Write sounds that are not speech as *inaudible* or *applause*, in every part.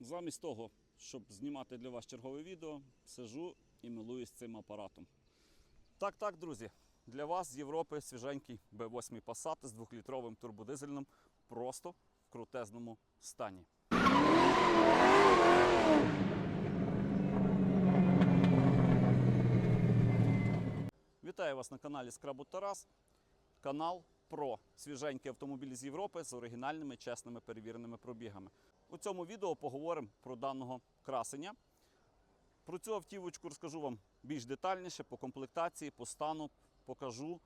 Замість того, щоб знімати для вас чергове відео, сижу і милуюсь цим апаратом. Так, так, друзі, для вас з Європи свіженький B8 Passat з 2-літровим турбодизельним просто в крутезному стані. Вітаю вас на каналі Скрабут Тарас. Канал про свіженькі автомобілі з Європи з оригінальними, чесними перевіреними пробігами. У цьому відео поговоримо про даного красення. Про цю автівочку розкажу вам більш детальніше по комплектації, по стану покажу,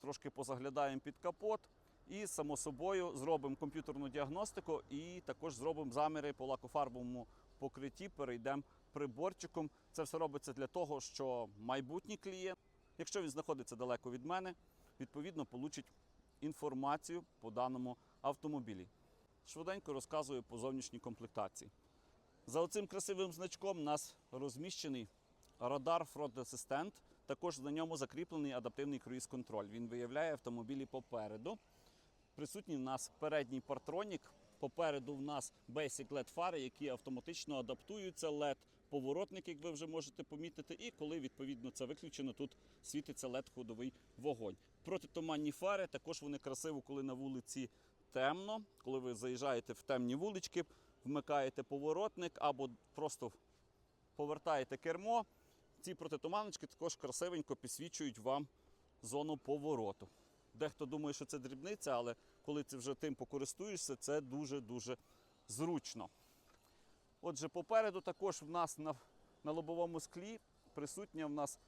трошки позаглядаємо під капот. І, само собою, зробимо комп'ютерну діагностику і також зробимо заміри по лакофарбовому покритті, перейдемо приборчиком. Це все робиться для того, що майбутній клієнт, якщо він знаходиться далеко від мене, відповідно получить інформацію по даному автомобілі. Швиденько розказую по зовнішній комплектації. За оцим красивим значком у нас розміщений радар Front Assistant. Також на ньому закріплений адаптивний круїз-контроль. Він виявляє автомобілі попереду. Присутній в нас передній партронік. Попереду в нас Basic LED фари, які автоматично адаптуються. LED поворотник, як ви вже можете помітити. І коли відповідно це виключено, тут світиться LED ходовий вогонь. Протитуманні фари також вони красиво, коли на вулиці темно. Коли ви заїжджаєте в темні вулички, вмикаєте поворотник або просто повертаєте кермо. Ці протитуманочки також красивенько підсвічують вам зону повороту. Дехто думає, що це дрібниця, але коли ти вже тим покористуєшся, це дуже-дуже зручно. Отже, попереду також в нас на, на лобовому склі присутня в нас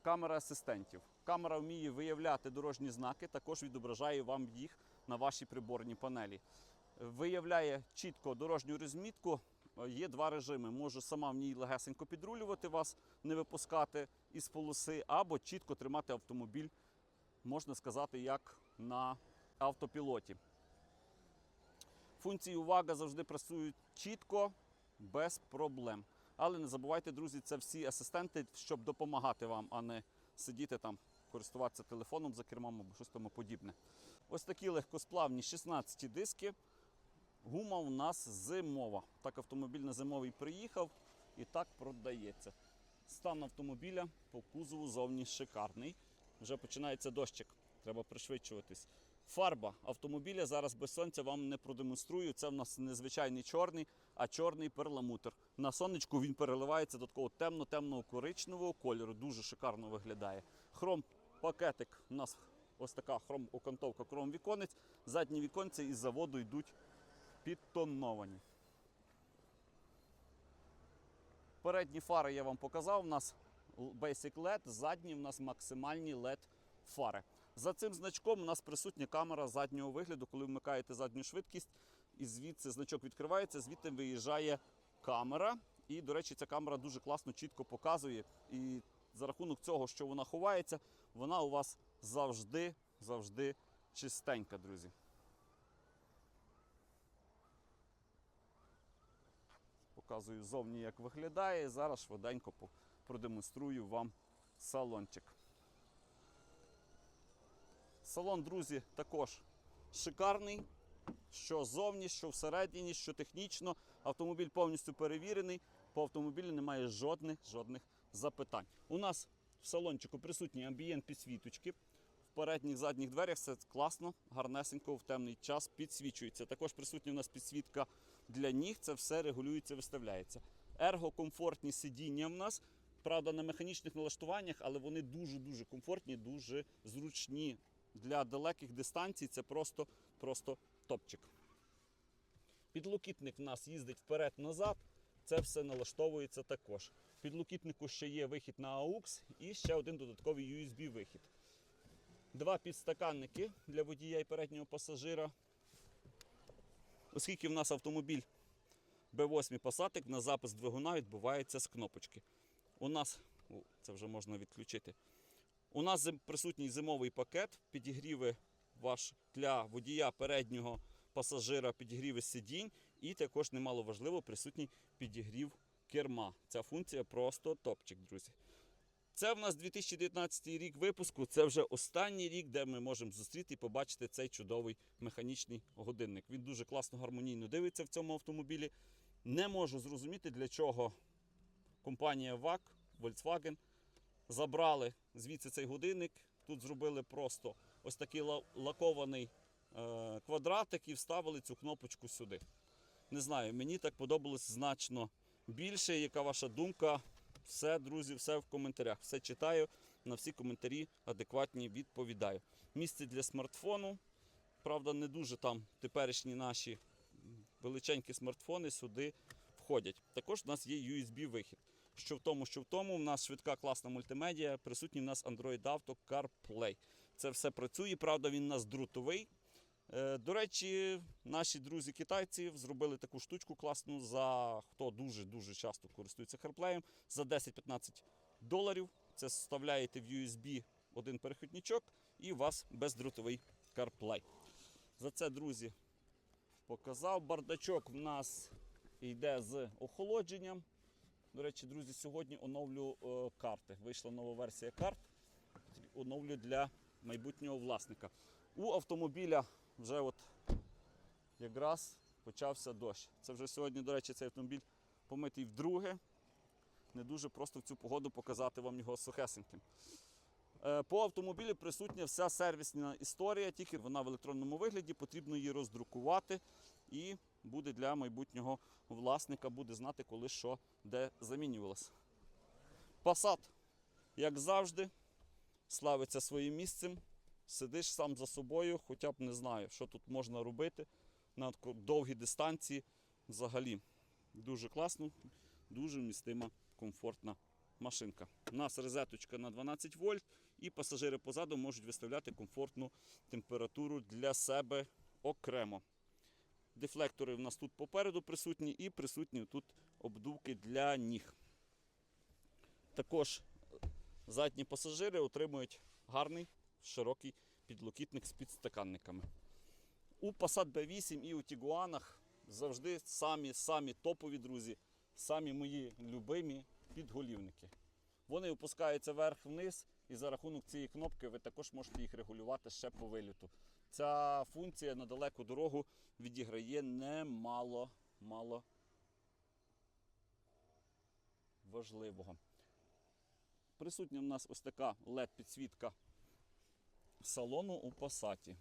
камера асистентів. Камера вміє виявляти дорожні знаки, також відображає вам їх на вашій приборній панелі. Виявляє чітко дорожню розмітку. Є два режими. Може сама в ній легесенько підрулювати вас, не випускати із полоси, або чітко тримати автомобіль, можна сказати, як на автопілоті. Функції увага завжди працюють чітко, без проблем. Але не забувайте, друзі, це всі асистенти, щоб допомагати вам, а не сидіти там, користуватися телефоном за кермом або щось тому подібне. Ось такі легкосплавні 16 диски. Гума у нас зимова. Так автомобіль на зимовий приїхав і так продається. Стан автомобіля по кузову зовні шикарний. Вже починається дощик, треба пришвидшуватись. Фарба автомобіля зараз без сонця вам не продемонструю. Це в нас не звичайний чорний, а чорний перламутр. На сонечку він переливається до такого темно-темного коричневого кольору. Дуже шикарно виглядає. Хром пакетик у нас ось така хром окантовка хром віконець. Задні віконці із заводу йдуть підтоновані. Передні фари я вам показав. У нас Basic LED, задні у нас максимальні LED фари. За цим значком у нас присутня камера заднього вигляду, коли вмикаєте задню швидкість, і звідси значок відкривається, звідти виїжджає камера. І, до речі, ця камера дуже класно, чітко показує. І за рахунок цього, що вона ховається, вона у вас завжди, завжди чистенька, друзі. Показую зовні, як виглядає. Зараз швиденько продемонструю вам салончик. Салон, друзі, також шикарний. Що зовні, що всередині, що технічно. Автомобіль повністю перевірений. По автомобілю немає жодних жодних запитань. У нас в салончику присутні амбієнт підсвіточки. В передніх задніх дверях все класно, гарнесенько в темний час підсвічується. Також присутня у нас підсвітка для ніг. Це все регулюється, виставляється. Ергокомфортні сидіння в нас. Правда, на механічних налаштуваннях, але вони дуже-дуже комфортні, дуже зручні. Для далеких дистанцій це просто, просто топчик. Підлокітник в нас їздить вперед-назад. Це все налаштовується також. Підлокітнику ще є вихід на AUX і ще один додатковий USB-вихід. Два підстаканники для водія і переднього пасажира. Оскільки в нас автомобіль B8 Passat, на запис двигуна відбувається з кнопочки. У нас, о, це вже можна відключити. У нас присутній зимовий пакет, підігріви ваш для водія переднього пасажира, підігріви сидінь, і також немало важливо присутній підігрів керма. Ця функція просто топчик, друзі. Це в нас 2019 рік випуску. Це вже останній рік, де ми можемо зустріти і побачити цей чудовий механічний годинник. Він дуже класно гармонійно дивиться в цьому автомобілі. Не можу зрозуміти, для чого компанія VAK, Volkswagen забрали звідси цей годинник. Тут зробили просто ось такий лакований е, квадратик і вставили цю кнопочку сюди. Не знаю, мені так подобалось значно більше. Яка ваша думка? Все, друзі, все в коментарях. Все читаю. На всі коментарі адекватні відповідаю. Місце для смартфону. Правда, не дуже там теперішні наші величенькі смартфони сюди входять. Також у нас є USB-вихід. Що в тому, що в тому, у нас швидка класна мультимедіа, присутній в нас Android Auto CarPlay. Це все працює, правда, він у нас друтовий. Е, До речі, наші друзі-китайці зробили таку штучку класну за хто дуже-дуже часто користується CarPlay, за 10-15 доларів. Це вставляєте в USB один перехідничок і у вас бездротовий CarPlay. За це, друзі, показав. Бардачок в нас йде з охолодженням. До речі, друзі, сьогодні оновлю е, карти. Вийшла нова версія карт. Оновлю для майбутнього власника. У автомобіля вже от якраз почався дощ. Це вже сьогодні, до речі, цей автомобіль помитий вдруге. Не дуже просто в цю погоду показати вам його сухесеньким. Е, По автомобілю присутня вся сервісна історія, тільки вона в електронному вигляді, потрібно її роздрукувати і буде для майбутнього власника, буде знати, коли що де замінювалося. Passat, як завжди, славиться своїм місцем. Сидиш сам за собою, хоча б не знаю, що тут можна робити на тако довгі дистанції. Взагалі дуже класно, дуже вмістима, комфортна машинка. У нас розеточка на 12 вольт, і пасажири позаду можуть виставляти комфортну температуру для себе окремо. Дефлектори в нас тут попереду присутні і присутні тут обдувки для ніг. Також задні пасажири отримують гарний широкий підлокітник з підстаканниками. У Passat B8 і у Тігуанах завжди самі самі топові друзі, самі мої любимі підголівники. Вони опускаються вверх-вниз, і за рахунок цієї кнопки ви також можете їх регулювати ще по виліту. Ця функція на далеку дорогу відіграє немало мало важливого. Присутня в нас ось така LED-підсвітка салону у Passat.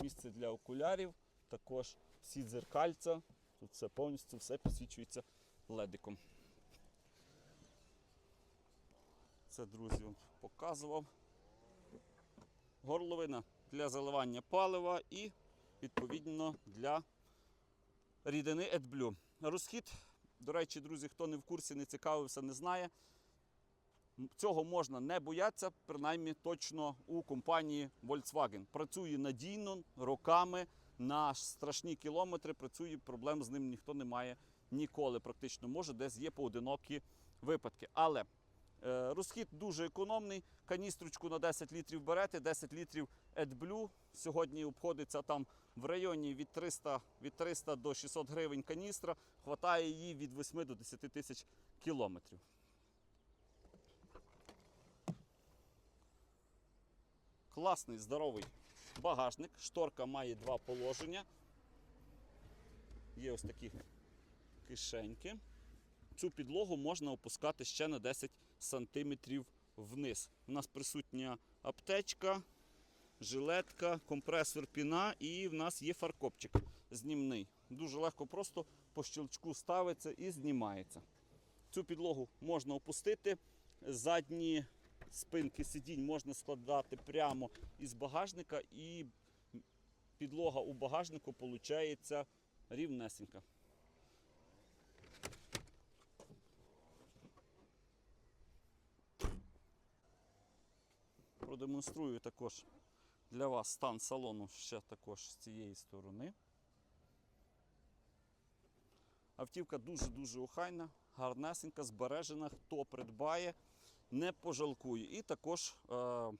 Місце для окулярів, також всі дзеркальця. Тут все повністю все підсвічується ледиком. Це, друзі, показував. Горловина для заливання палива і, відповідно, для рідини AdBlue. Розхід, до речі, друзі, хто не в курсі, не цікавився, не знає. Цього можна не боятися, принаймні точно у компанії Volkswagen. Працює надійно, роками, на страшні кілометри працює, проблем з ним ніхто не має ніколи. Практично може, десь є поодинокі випадки. Але е, розхід дуже економний. Каністрочку на 10 літрів берете, 10 літрів AdBlue. Сьогодні обходиться там в районі від 300, від 300 до 600 гривень каністра. Хватає її від 8 до 10 тисяч кілометрів. Класний, здоровий багажник. Шторка має два положення. Є ось такі кишеньки. Цю підлогу можна опускати ще на 10 см вниз. У нас присутня аптечка, жилетка, компресор піна і в нас є фаркопчик знімний. Дуже легко просто по щелчку ставиться і знімається. Цю підлогу можна опустити. Задні спинки сидінь можна складати прямо із багажника, і підлога у багажнику виходить рівнесенька. Продемонструю також для вас стан салону ще також з цієї сторони. Автівка дуже-дуже охайна, гарнесенька, збережена. Хто придбає, не пожалкує. І також, е,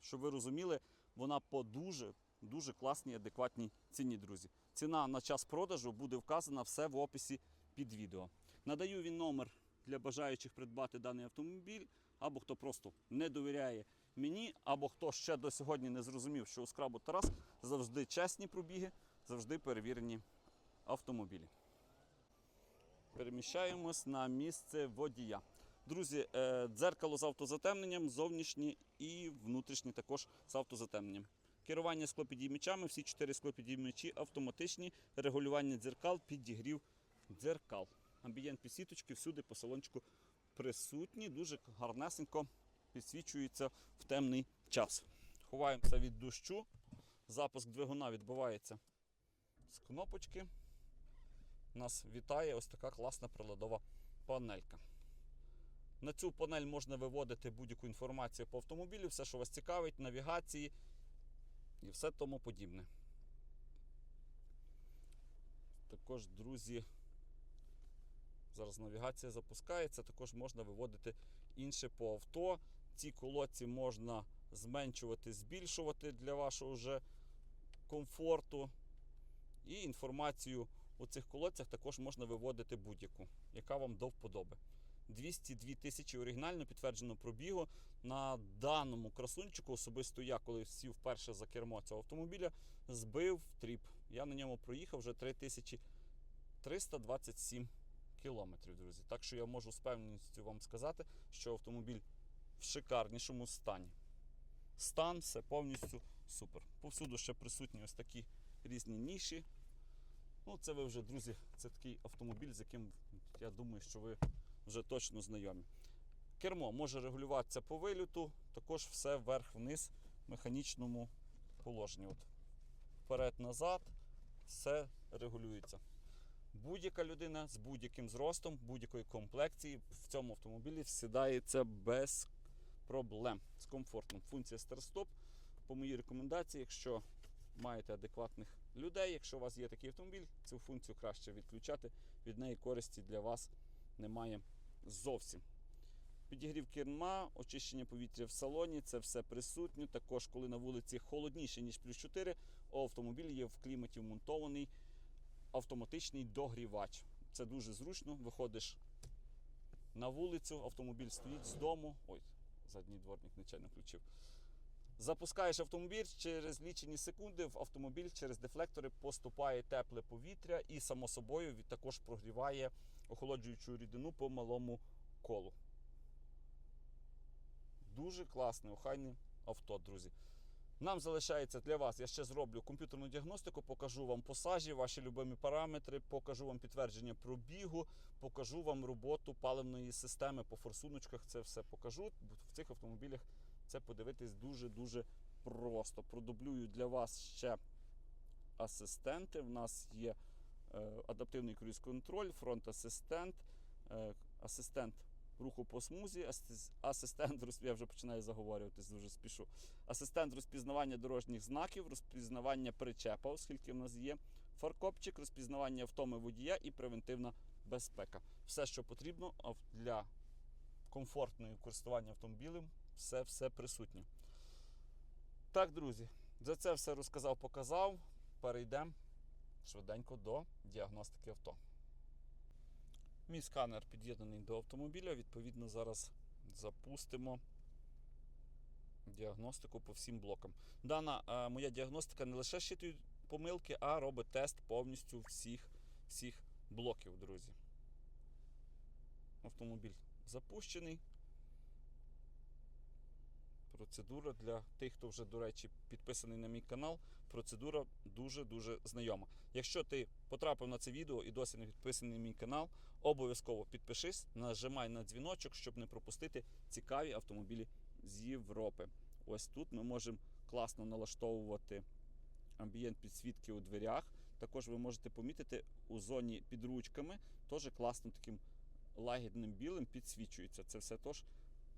щоб ви розуміли, вона по дуже дуже класній, адекватній ціні, друзі. Ціна на час продажу буде вказана все в описі під відео. Надаю він номер для бажаючих придбати даний автомобіль, або хто просто не довіряє мені, або хто ще до сьогодні не зрозумів, що у скрабу Тарас завжди чесні пробіги, завжди перевірені автомобілі. переміщаємось на місце водія. Друзі, е, дзеркало з автозатемненням, зовнішнє і внутрішнє також з автозатемненням. Керування склопідіймачами, всі чотири склопідіймачі автоматичні, регулювання дзеркал, підігрів дзеркал. Амбієнт підсвіточки всюди по салончику присутні, дуже гарнесенько підсвічується в темний час. Ховаємося від дощу. Запуск двигуна відбувається з кнопочки. Нас вітає ось така класна приладова панелька. На цю панель можна виводити будь-яку інформацію по автомобілю, все, що вас цікавить, навігації і все тому подібне. Також, друзі, зараз навігація запускається, також можна виводити інше по авто. Ці колодці можна зменшувати, збільшувати для вашого вже комфорту. І інформацію у цих колодцях також можна виводити будь-яку, яка вам до вподоби. 202 тисячі оригінально підтверджено пробігу. На даному красунчику особисто я, коли сів вперше за кермо цього автомобіля, збив тріп. Я на ньому проїхав вже 3327 кілометрів, друзі. Так що я можу з певністю вам сказати, що автомобіль в шикарнішому стані. Стан все повністю супер. Повсюду ще присутні ось такі різні ніші. Ну, це ви вже, друзі, це такий автомобіль, з яким я думаю, що ви вже точно знайомі. Кермо може регулюватися по виліту, також все вверх-вниз в механічному положенні. От Вперед-назад, все регулюється. Будь-яка людина з будь-яким зростом, будь-якої комплекції в цьому автомобілі всідається без проблем з комфортом. Функція старт-стоп. По моїй рекомендації, якщо маєте адекватних людей, якщо у вас є такий автомобіль, цю функцію краще відключати. Від неї користі для вас немає зовсім. Підігрів керма, очищення повітря в салоні, це все присутнє. Також, коли на вулиці холодніше, ніж плюс 4, у автомобілі є в кліматі вмонтований автоматичний догрівач. Це дуже зручно. Виходиш на вулицю, автомобіль стоїть з дому. Ой, задній дворник нечайно включив. Запускаєш автомобіль, через лічені секунди в автомобіль через дефлектори поступає тепле повітря і, само собою, також прогріває охолоджуючу рідину по малому колу. Дуже класне, охайне авто, друзі. Нам залишається для вас, я ще зроблю комп'ютерну діагностику, покажу вам посажі, ваші любимі параметри, покажу вам підтвердження пробігу, покажу вам роботу паливної системи по форсуночках. Це все покажу. В цих автомобілях це подивитись дуже-дуже просто. Продублюю для вас ще асистенти. В нас є адаптивний круїз-контроль, фронт-асистент, е, асистент руху по смузі, асистент, *laughs* я вже починаю заговорюватись, дуже спішу. Асистент розпізнавання дорожніх знаків, розпізнавання причепа, оскільки в нас є фаркопчик, розпізнавання втоми водія і превентивна безпека. Все, що потрібно для комфортного користування автомобілем, все, все присутнє. Так, друзі, за це все розказав, показав. Перейдемо швиденько до діагностики авто. Мій сканер під'єднаний до автомобіля. Відповідно, зараз запустимо діагностику по всім блокам. Дана е, моя діагностика не лише щитує помилки, а робить тест повністю всіх, всіх блоків, друзі. Автомобіль запущений. Процедура для тих, хто вже, до речі, підписаний на мій канал. Процедура дуже-дуже знайома. Якщо ти потрапив на це відео і досі не підписаний на мій канал, обов'язково підпишись, нажимай на дзвіночок, щоб не пропустити цікаві автомобілі з Європи. Ось тут ми можемо класно налаштовувати амбієнт підсвітки у дверях. Також ви можете помітити у зоні під ручками, теж класно таким лагідним білим підсвічується. Це все теж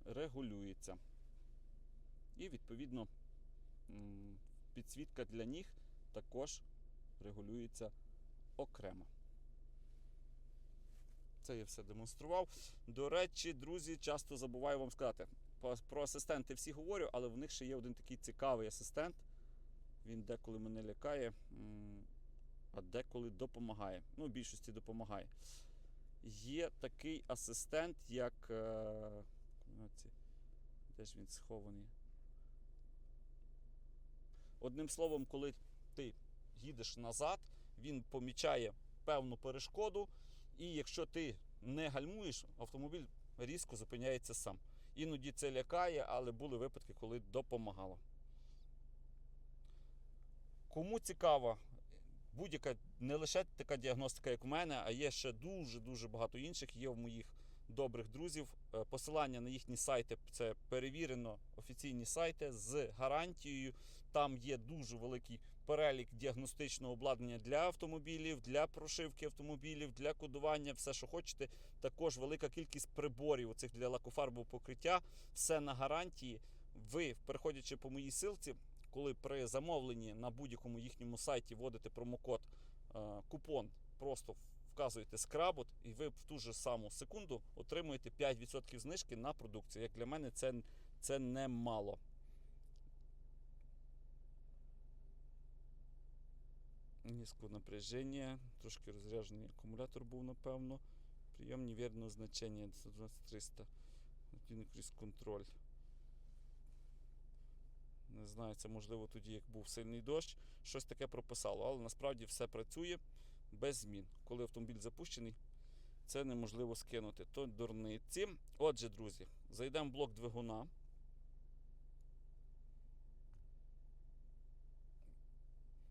регулюється. І відповідно підсвітка для ніг також регулюється окремо. Це я все демонстрував. До речі, друзі, часто забуваю вам сказати. Про асистенти всі говорю, але в них ще є один такий цікавий асистент. Він деколи мене лякає, а деколи допомагає. Ну, в більшості допомагає. Є такий асистент, як. е, ну, Де ж він схований? Одним словом, коли ти їдеш назад, він помічає певну перешкоду І якщо ти не гальмуєш, автомобіль різко зупиняється сам. Іноді це лякає, але були випадки, коли допомагало. Кому цікава будь-яка не лише така діагностика, як у мене, а є ще дуже-дуже багато інших. Є в моїх добрих друзів. Е, Посилання на їхні сайти це перевірено офіційні сайти з гарантією. Там є дуже великий перелік діагностичного обладнання для автомобілів, для прошивки автомобілів, для кодування, все, що хочете. Також велика кількість приборів оцих для лакофарбового покриття. Все на гарантії. Ви, переходячи по моїй силці, коли при замовленні на будь-якому їхньому сайті вводите промокод е, купон, просто вказуєте скработ, і ви в ту ж саму секунду отримуєте 5% знижки на продукцію. Як для мене, це, це немало. Низько напряження, трошки розряджений акумулятор був, напевно. Прийом невірного значення 120-300. крізь контроль. Не знаю, це можливо тоді, як був сильний дощ, щось таке прописало, але насправді все працює без змін. Коли автомобіль запущений, це неможливо скинути. То дурниці. Отже, друзі, зайдемо в блок двигуна.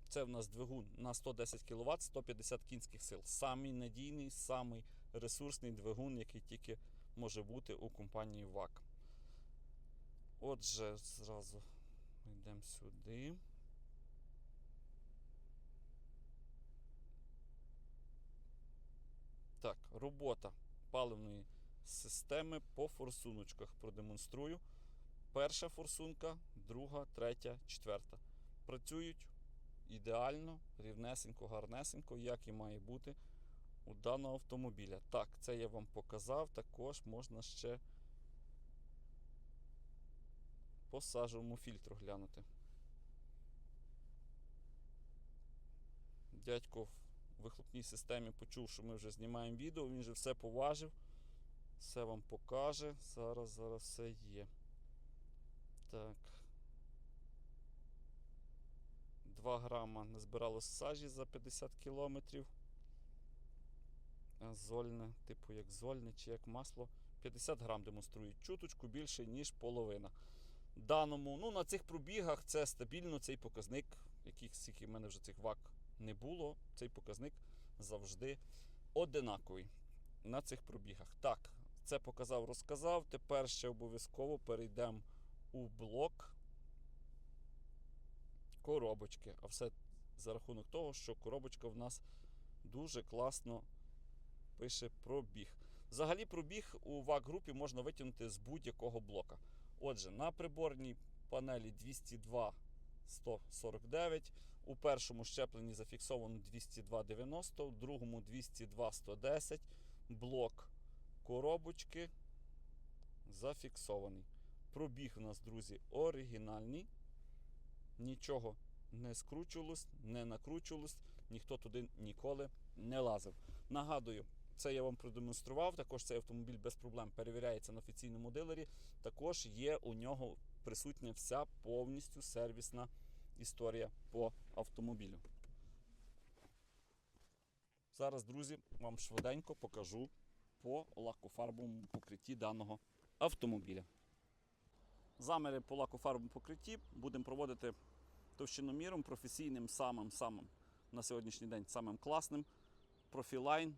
Це в нас двигун на 110 кВт, 150 кінських сил. Самий надійний, самий ресурсний двигун, який тільки може бути у компанії ВАК. Отже, зразу йдемо сюди. Робота паливної системи по форсуночках продемонструю. Перша форсунка, друга, третя, четверта. Працюють ідеально, рівнесенько, гарнесенько, як і має бути у даного автомобіля. Так, це я вам показав. Також можна ще по сажовому фільтру глянути. Дядько вихлопній системі почув, що ми вже знімаємо відео, він же все поважив, все вам покаже. Зараз, зараз все є. Так. 2 грама назбиралось сажі за 50 кілометрів. Зольне, типу як зольне чи як масло. 50 грам демонструють чуточку більше, ніж половина. Даному, ну на цих пробігах це стабільно цей показник, яких скільки в мене вже цих вак не було. Цей показник завжди одинаковий на цих пробігах. Так, це показав, розказав. Тепер ще обов'язково перейдемо у блок коробочки. А все за рахунок того, що коробочка в нас дуже класно пише пробіг. Взагалі, пробіг у ВАК-групі можна витягнути з будь-якого блока. Отже, на приборній панелі 202 149, у першому щепленні зафіксовано 202,90, у другому 202 110, блок коробочки зафіксований. Пробіг у нас, друзі, оригінальний. Нічого не скручувалось, не накручувалось, ніхто туди ніколи не лазив. Нагадую, це я вам продемонстрував. Також цей автомобіль без проблем перевіряється на офіційному дилері. Також є у нього присутня вся повністю сервісна історія по автомобілю. Зараз, друзі, вам швиденько покажу по лакофарбовому покритті даного автомобіля. Заміри по лакофарбовому покритті будемо проводити товщиноміром професійним самим-самим на сьогоднішній день самим класним. Profiline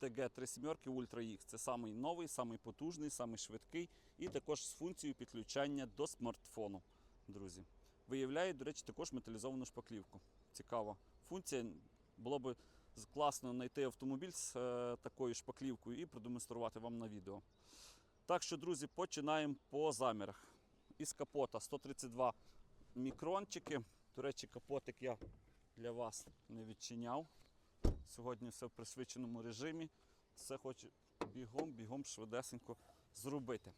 TG 37 Ultra X. Це самий новий, самий потужний, самий швидкий і також з функцією підключання до смартфону, друзі. Виявляє, до речі, також металізовану шпаклівку. Цікава функція. Було б класно знайти автомобіль з е, такою шпаклівкою і продемонструвати вам на відео. Так що, друзі, починаємо по замірах. Із капота 132 мікрончики. До речі, капотик я для вас не відчиняв. Сьогодні все в пришвидшеному режимі. Все хочу бігом, бігом швидесенько зробити.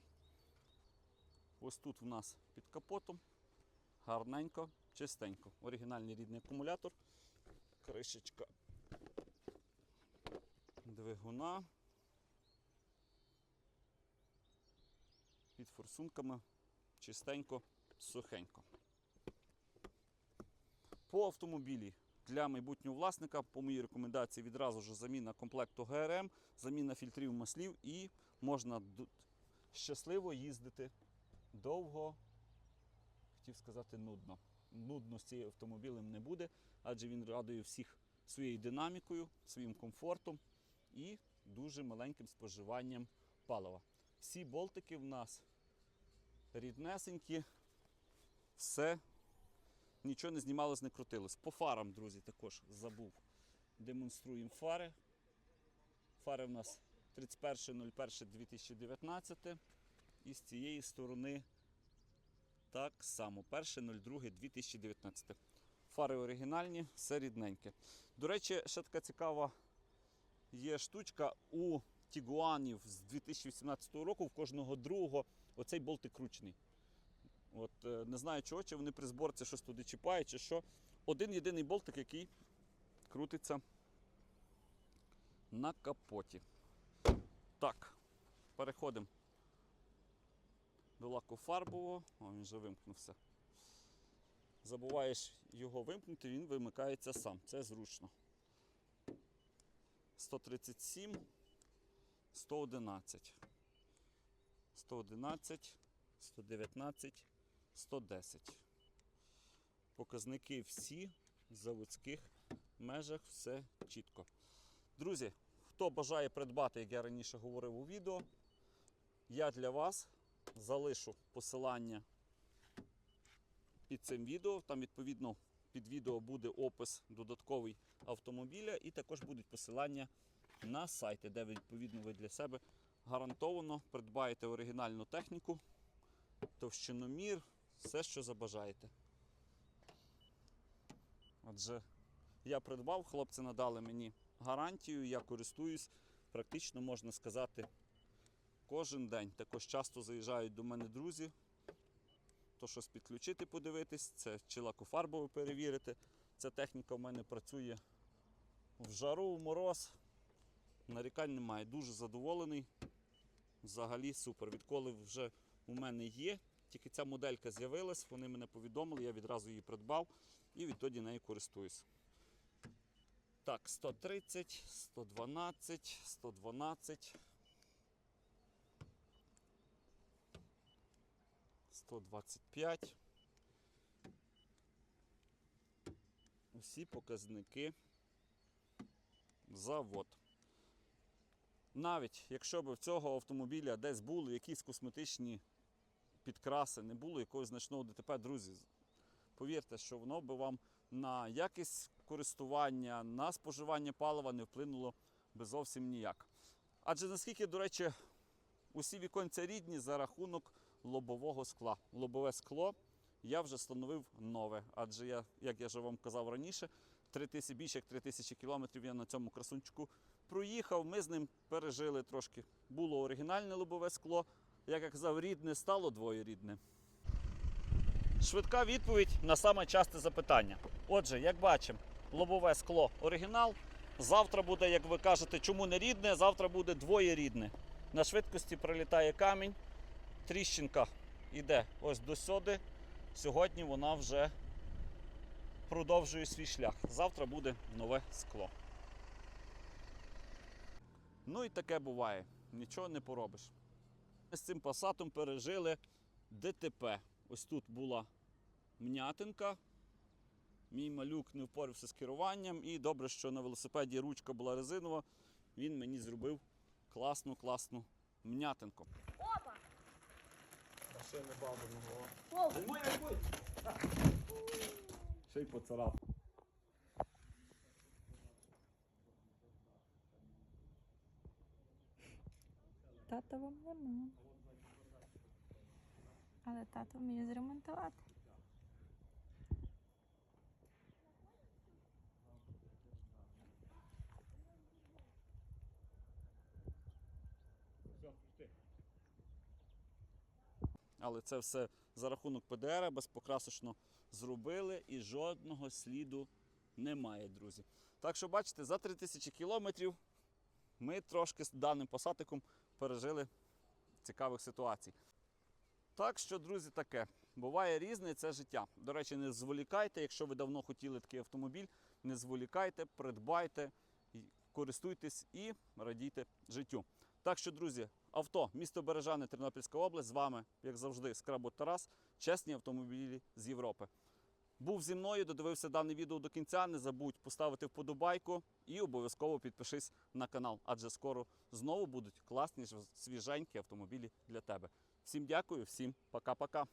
Ось тут у нас під капотом гарненько, чистенько. Оригінальний рідний акумулятор, кришечка двигуна. Під форсунками чистенько, сухенько. По автомобілі для майбутнього власника, по моїй рекомендації, відразу ж заміна комплекту ГРМ, заміна фільтрів маслів і можна щасливо їздити довго, хотів сказати, нудно. Нудно з цим автомобілем не буде, адже він радує всіх своєю динамікою, своїм комфортом і дуже маленьким споживанням палива. Всі болтики в нас ріднесенькі, все, нічого не знімалось, не крутилось. По фарам, друзі, також забув. Демонструємо фари. Фари в нас 31.01.2019 і з цієї сторони так само 1.02.2019. Фари оригінальні, все рідненьке. До речі, ще така цікава є штучка у Тігуанів з 2018 року, в кожного другого оцей болтик кручений. От, е, не знаю чого, чи вони при зборці щось туди чіпають, чи що. Один єдиний болтик, який крутиться на капоті. Так, переходимо до лакофарбового. О, він вже вимкнувся. Забуваєш його вимкнути, він вимикається сам. Це зручно. 137, 111, 111, 119, 110. Показники всі в заводських межах, все чітко. Друзі, хто бажає придбати, як я раніше говорив у відео, я для вас залишу посилання під цим відео. Там, відповідно, під відео буде опис додатковий автомобіля, і також будуть посилання на сайти, де відповідно ви для себе гарантовано придбаєте оригінальну техніку, товщиномір, все, що забажаєте. Отже, я придбав, хлопці надали мені гарантію, я користуюсь, практично можна сказати, кожен день. Також часто заїжджають до мене друзі, то щось підключити, подивитись, це чи лакофарбове перевірити. Ця техніка в мене працює в жару, в мороз. Нарікань немає. Дуже задоволений. Взагалі супер. Відколи вже у мене є, тільки ця моделька з'явилась, вони мене повідомили, я відразу її придбав і відтоді нею користуюсь. Так, 130, 112, 112. 125. Усі показники завод. Навіть якщо б в цього автомобіля десь були якісь косметичні підкраси, не було якогось значного ДТП, друзі, повірте, що воно би вам на якість користування, на споживання палива не вплинуло би зовсім ніяк. Адже наскільки, до речі, усі віконця рідні за рахунок лобового скла. Лобове скло я вже встановив нове, адже я, як я вже вам казав раніше, 3000, більше як 3000 кілометрів я на цьому красунчику проїхав. Ми з ним пережили трошки. Було оригінальне лобове скло. Як я казав, рідне стало двоєрідне. Швидка відповідь на саме часте запитання. Отже, як бачимо, лобове скло оригінал. Завтра буде, як ви кажете, чому не рідне, завтра буде двоєрідне. На швидкості прилітає камінь, тріщинка йде ось до сюди. Сьогодні вона вже продовжує свій шлях. Завтра буде нове скло. Ну і таке буває. Нічого не поробиш. Ми з цим пасатом пережили ДТП. Ось тут була м'ятинка. Мій малюк не впорався з керуванням, і добре, що на велосипеді ручка була резинова. Він мені зробив класну, класну м'ятинку. Опа! Ще не бабиного. Воу! Ще й поцарапав. Тата вам нема. Але тато вміє зремонтувати. Але це все за рахунок ПДР безпокрасочно зробили і жодного сліду немає, друзі. Так що, бачите, за 3000 кілометрів ми трошки з даним посадиком пережили цікавих ситуацій. Так що, друзі, таке. Буває різне це життя. До речі, не зволікайте, якщо ви давно хотіли такий автомобіль, не зволікайте, придбайте, користуйтесь і радійте життю. Так що, друзі, авто, місто Бережани, Тернопільська область. З вами, як завжди, Скработ Тарас, чесні автомобілі з Європи. Був зі мною, додивився дане відео до кінця. Не забудь поставити вподобайку і обов'язково підпишись на канал, адже скоро знову будуть класні свіженькі автомобілі для тебе. Всім дякую, всім пока-пока.